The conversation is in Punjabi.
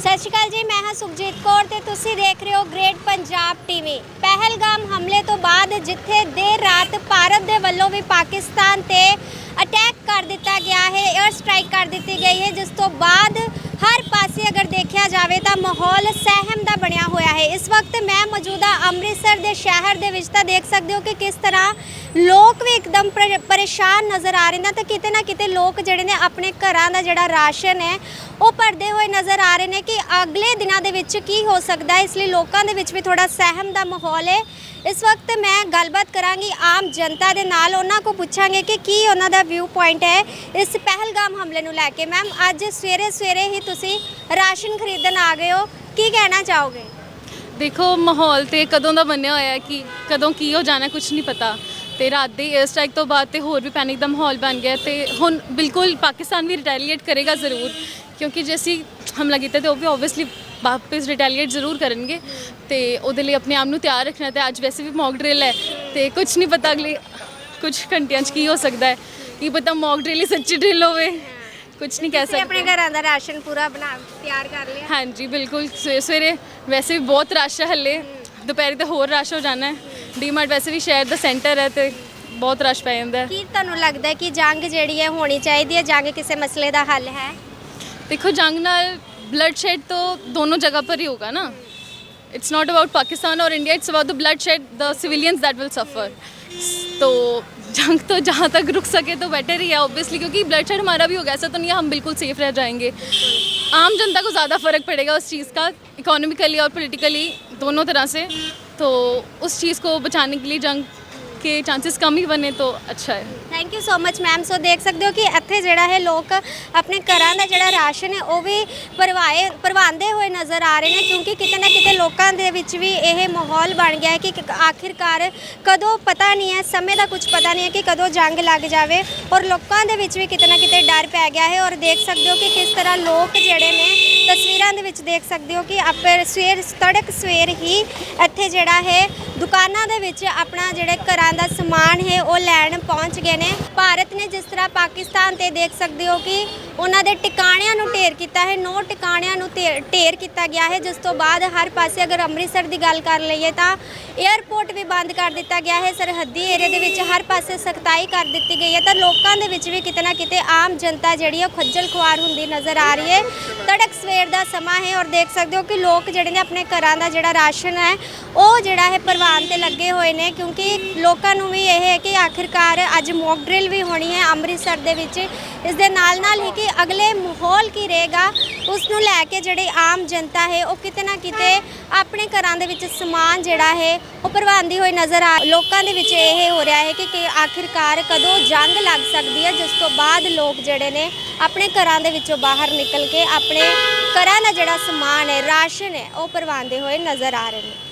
ਸਤਿ ਸ਼੍ਰੀ ਅਕਾਲ ਜੀ, ਮੈਂ ਹਾਂ ਸੁਖਜੀਤ ਕੌਰ ਤੇ ਤੁਸੀਂ ਦੇਖ ਰਹੇ ਹੋ ਗ੍ਰੇਟ ਪੰਜਾਬ ਟੀਵੀ ਪਹਿਲਗਾਮ ਹਮਲੇ ਤੋਂ ਬਾਅਦ ਜਿੱਥੇ ਦੇਰ ਰਾਤ ਭਾਰਤ ਦੇ ਵੱਲੋਂ ਵੀ ਪਾਕਿਸਤਾਨ ਤੇ ਅਟੈਕ ਕਰ ਦਿੱਤਾ ਗਿਆ ਹੈ 에ਅਰ ਸਟ੍ਰਾਈਕ ਕਰ ਦਿੱਤੀ ਗਈ ਹੈ, ਜਿਸ ਤੋਂ ਬਾਅਦ ਹਰ ਪਾਸੇ ਅਗਰ ਦੇਖਿਆ ਜਾਵੇ ਤਾਂ ਮਾਹੌਲ ਸਹਿਮ ਦਾ ਬਣਿਆ ਹੋਇਆ ਹੈ। ਇਸ ਵਕਤ ਮੈਂ ਮੌਜੂਦਾ ਅੰਮ੍ਰਿਤਸਰ ਦੇ ਸ਼ਹਿਰ ਦੇ ਵਿੱਚ ਤਾਂ ਦੇਖ ਸਕਦੇ ਹੋ ਕਿ ਕਿਸ ਤਰ੍ਹਾਂ ਲੋਕ ਵੀ ਇੱਕਦਮ ਪਰੇਸ਼ਾਨ ਨਜ਼ਰ ਆ ਰਹੇ ਨੇ ਤਾਂ ਕਿਤੇ ਨਾ ਕਿਤੇ ਲੋਕ ਜਿਹੜੇ ਨੇ ਆਪਣੇ ਘਰਾਂ ਦਾ ਜਿਹੜਾ ਰਾਸ਼ਨ ਹੈ, ਉਹ ਭਰਦੇ ਹੋਏ ਨਜ਼ਰ ਆ ਰਹੇ ਨੇ ਕਿ ਅਗਲੇ ਦਿਨਾਂ ਦੇ ਵਿੱਚ ਕੀ ਹੋ ਸਕਦਾ ਹੈ। ਇਸ ਲਈ ਲੋਕਾਂ ਦੇ ਵਿੱਚ ਵੀ ਥੋੜਾ ਸਹਿਮ ਦਾ ਮਾਹੌਲ ਹੈ। ਇਸ ਵਕਤ ਮੈਂ ਗੱਲਬਾਤ ਕਰਾਂਗੀ ਆਮ ਜਨਤਾ ਦੇ ਨਾਲ। ਉਹਨਾਂ ਕੋ ਪੁੱਛਾਂਗੇ ਕਿ ਕੀ ਉਹਨਾਂ ਦਾ ਵਿਊ ਪੁਆਇੰਟ ਹੈ ਇਸ ਪਹਿਲਗਾਮ ਹਮਲੇ ਨੂੰ ਲੈ ਕੇ ਮੈਮ, ਅੱਜ ਸਵੇਰੇ ਸਵੇਰੇ ਹੀ ਤੁਸੀਂ ਰਾਸ਼ਨ ਖਰੀਦਣ ਆ ਗਏ ਹੋ। ਕੀ ਕਹਿਣਾ ਚਾਹੋਗੇ? ਦੇਖੋ, ਮਾਹੌਲ ਤੇ ਕਦੋਂ ਦਾ ਬਣਿਆ ਹੋਇਆ ਹੈ ਕਿ ਕਦੋਂ ਕੀ ਹੋ ਜਾਣਾ ਕੁਝ ਨਹੀਂ ਪਤਾ। ਤੇ ਰਾਤ ਦੇ 에ਅਰ ਸਟ੍ਰਾਈਕ ਤੋਂ ਬਾਅਦ ਤੇ ਹੋਰ ਵੀ ਪੈਨਿਕ ਦਾ ਮਾਹੌਲ ਬਣ ਗਿਆ ਤੇ ਹੁਣ ਬਿਲਕੁਲ ਪਾਕਿਸਤਾਨ ਵੀ ਰਿਟੈਲੀਏਟ ਕਰੇਗਾ ਜ਼ਰੂਰ। ਕਿਉਂਕਿ ਜੇ ਅਸੀਂ ਹਮਲਾ ਕੀਤਾ ਤੇ ਉਹ ਵੀ ਆਬਵੀਅਸਲੀ ਵਾਪਸ ਰਿਟੈਲੀਏਟ ਜ਼ਰੂਰ ਕਰਨਗੇ। ਤੇ ਉਹਦੇ ਲਈ ਆਪਣੇ ਆਪ ਨੂੰ ਤਿਆਰ ਰੱਖਣਾ ਤੇ ਅੱਜ ਵੈਸੇ ਵੀ ਮੌਕ ਡਰਿਲ ਹੈ ਤੇ ਕੁਝ ਨਹੀਂ ਪਤਾ ਅਗਲੇ ਕੁਝ ਘੰਟਿਆਂ 'ਚ ਕੀ ਹੋ ਸਕਦਾ ਹੈ। ਕੀ ਪਤਾ ਮੌਕ ਡ੍ਰਿਲ ਹੀ ਸੱਚੀ ਡ੍ਰਿਲ ਹੋਵੇ। ਕੁਝ ਨਹੀਂ ਕਹਿ ਸਕਦੇ ਆਪਣੇ ਘਰਾਂ ਦਾ ਰਾਸ਼ਨ ਪੂਰਾ ਬਣਾ ਤਿਆਰ ਕਰ ਲਿਆ। ਹਾਂਜੀ ਬਿਲਕੁਲ। ਸਵੇ- ਸਵੇਰੇ ਵੈਸੇ ਵੀ ਬਹੁਤ ਰਸ਼ ਹੈ ਹੱਲੇ। ਦੁਪਹਿਰੇ ਤਾਂ ਹੋਰ ਰਸ਼ ਹੋ ਜਾਣਾ ਹੈ। ਡੀਮਾਰਟ ਵੈਸੇ ਵੀ ਸ਼ਹਿਰ ਦਾ ਸੈਂਟਰ ਹੈ ਤੇ ਬਹੁਤ ਰਸ਼ ਪੈ ਜਾਂਦਾ ਕੀ ਤੁਹਾਨੂੰ ਲੱਗਦਾ ਕਿ ਜੰਗ ਜਿਹੜੀ ਹੈ ਹੋਣੀ ਚਾਹੀਦੀ ਹੈ? ਜੰਗ ਕਿਸੇ ਮਸਲੇ ਦਾ ਹੱਲ ਹੈ? ਦੇਖੋ ਜੰਗ ਨਾਲ ਬਲੱਡ ਸ਼ੈਡ ਤੋਂ ਦੋਨੋਂ ਜਗ੍ਹਾ ਪਰ ਹੀ ਹੋਗਾ ਨਾ। ਇਟਸ ਨਾਟ ਅਬਾਊਟ ਪਾਕਿਸਤਾਨ ਔਰ India it's about the bloodshed the civilians that will suffer ਤੋ जंग तो जहाँ तक रुक सके तो बेटर ही है ऑब्वियसली क्योंकि ब्लड शेड हमारा भी होगा ऐसा तो नहीं है हम बिल्कुल सेफ रह जाएंगे आम जनता को ज़्यादा फ़र्क पड़ेगा उस चीज़ का इकोनॉमिकली और पॉलिटिकली दोनों तरह से तो उस चीज़ को बचाने के लिए जंग ਕਿ ਚਾਂਸਸ ਕਮ ਹੀ ਬਣੇ ਤਾਂ ਅੱਛਾ ਹੈ। Thank you so much ma'am so ਦੇਖ ਸਕਦੇ ਹੋ ਕਿ ਇੱਥੇ ਜਿਹੜਾ ਹੈ ਲੋਕ ਆਪਣੇ ਘਰਾਂ ਦਾ ਜਿਹੜਾ ਰਾਸ਼ਨ ਹੈ, ਉਹ ਵੀ ਪਰਵਾਏ ਪਰਵਾਉਂਦੇ ਹੋਏ ਨਜ਼ਰ ਆ ਰਹੇ ਨੇ, ਕਿਉਂਕਿ ਕਿਤੇ ਨਾ ਕਿਤੇ ਲੋਕਾਂ ਦੇ ਵਿੱਚ ਵੀ ਇਹ ਮਾਹੌਲ ਬਣ ਗਿਆ ਹੈ ਕਿ ਆਖਿਰਕਾਰ ਕਦੋਂ ਪਤਾ ਨਹੀਂ ਹੈ, ਸਮੇਂ ਦਾ ਕੁਝ ਪਤਾ ਨਹੀਂ ਹੈ ਕਿ ਕਦੋਂ ਜੰਗ ਲੱਗ ਜਾਵੇ ਔਰ ਲੋਕਾਂ ਦੇ ਵਿੱਚ ਵੀ ਕਿਤੇ ਨਾ ਕਿਤੇ ਡਰ ਪੈ ਗਿਆ ਹੈ ਔਰ ਦੇਖ ਸਕਦੇ ਹੋ ਕਿ ਕਿਸ ਤਰ੍ਹਾਂ ਲੋਕ ਜਿਹੜੇ ਨੇ ਤਸਵੀਰਾਂ ਦੇ ਵਿੱਚ ਦੇਖ ਸਕਦੇ ਹੋ ਕਿ ਆਪੇ ਸਵੇਰ, ਤੜਕ ਸਵੇਰ ਹੀ ਇੱਥੇ ਜਿਹੜਾ ਹੈ ਦੁਕਾਨਾਂ ਦੇ ਵਿੱਚ ਆਪਣਾ ਜਿਹੜੇ ਘਰਾਂ ਦਾ ਸਮਾਨ ਹੈ, ਉਹ ਲੈਣ ਪਹੁੰਚ ਗਏ ਨੇ। ਭਾਰਤ ਨੇ ਜਿਸ ਤਰ੍ਹਾਂ ਪਾਕਿਸਤਾਨ ਤੇ ਦੇਖ ਸਕਦੇ ਹੋ ਕਿ ਉਹਨਾਂ ਦੇ ਟਿਕਾਣਿਆਂ ਨੂੰ ਢੇਰ ਕੀਤਾ ਹੈ, ਨੌ ਟਿਕਾਣਿਆਂ ਨੂੰ ਢੇ- ਢੇਰ ਕੀਤਾ ਗਿਆ ਹੈ। ਜਿਸ ਤੋਂ ਬਾਅਦ ਹਰ ਪਾਸੇ ਅਗਰ ਅੰਮ੍ਰਿਤਸਰ ਦੀ ਗੱਲ ਕਰ ਲਈਏ ਤਾਂ 에ਅਰਪੋਰਟ ਵੀ ਬੰਦ ਕਰ ਦਿੱਤਾ ਗਿਆ ਹੈ। ਸਰਹੱਦੀ ਏਰੀਆ ਦੇ ਵਿੱਚ ਹਰ ਪਾਸੇ ਸਖਤਾਈ ਕਰ ਦਿੱਤੀ ਗਈ ਹੈ ਤਾਂ ਲੋਕਾਂ ਦੇ ਵਿੱਚ ਵੀ ਕਿਤੇ ਨਾ ਕਿਤੇ ਆਮ ਜਨਤਾ ਜਿਹੜੀ ਹੈ ਉਹ ਖੱਜਲ ਖੁਆਰ ਹੁੰਦੀ ਨਜ਼ਰ ਆ ਰਹੀ ਹੈ। ਤੜਕ ਸਵੇਰ ਦਾ ਸਮਾਂ ਹੈ ਔਰ ਦੇਖ ਸਕਦੇ ਹੋ ਕਿ ਲੋਕ ਜਿਹੜੇ ਨੇ ਆਪਣੇ ਘਰਾਂ ਦਾ ਜਿਹੜਾ ਰਾਸ਼ਨ ਹੈ, ਉਹ ਜਿਹੜਾ ਹੈ ਪ੍ਰਵਾਨ ਤੇ ਲੱਗੇ ਹੋਏ ਨੇ ਕਿਉਂਕਿ ਲੋਕਾਂ ਨੂੰ ਵੀ ਇਹ ਹੈ ਕਿ ਆਖਿਰਕਾਰ ਅੱਜ ਮੌਕ ਡਰਿਲ ਵੀ ਹੋਣੀ ਹੈ ਅੰਮ੍ਰਿਤਸਰ ਦੇ ਵਿੱਚ, ਇਸ ਦੇ ਨਾਲ ਨਾਲ ਹੀ ਕਿ ਅਗਲੇ ਮਾਹੌਲ ਕੀ ਰਹੇਗਾ, ਉਸ ਨੂੰ ਲੈ ਕੇ ਜਿਹੜੀ ਆਮ ਜਨਤਾ ਹੈ, ਉਹ ਕਿਤੇ ਨਾ ਕਿਤੇ ਆਪਣੇ ਘਰਾਂ ਦੇ ਵਿੱਚ ਸਮਾਨ ਜਿਹੜਾ ਹੈ, ਉਹ ਪ੍ਰਵਾਨਦੀ ਹੋਈ ਨਜ਼ਰ ਆ, ਲੋਕਾਂ ਦੇ ਵਿੱਚ ਇਹ ਹੋ ਰਿਹਾ ਹੈ ਕਿ ਕਿ ਆਖਿਰਕਾਰ ਕਦੋਂ ਜੰਗ ਲੱਗ ਸਕਦੀ ਹੈ, ਜਿਸ ਤੋਂ ਬਾਅਦ ਲੋਕ ਜਿਹੜੇ ਨੇ ਆਪਣੇ ਘਰਾਂ ਦੇ ਵਿੱਚੋਂ ਬਾਹਰ ਨਿਕਲ ਕੇ ਆਪਣੇ ਘਰਾਂ ਦਾ ਜਿਹੜਾ ਸਮਾਨ ਹੈ, ਰਾਸ਼ਨ ਹੈ, ਉਹ ਪ੍ਰਵਾਨਦੇ ਹੋਏ ਨਜ਼ਰ ਆ ਰਹੇ ਨੇ।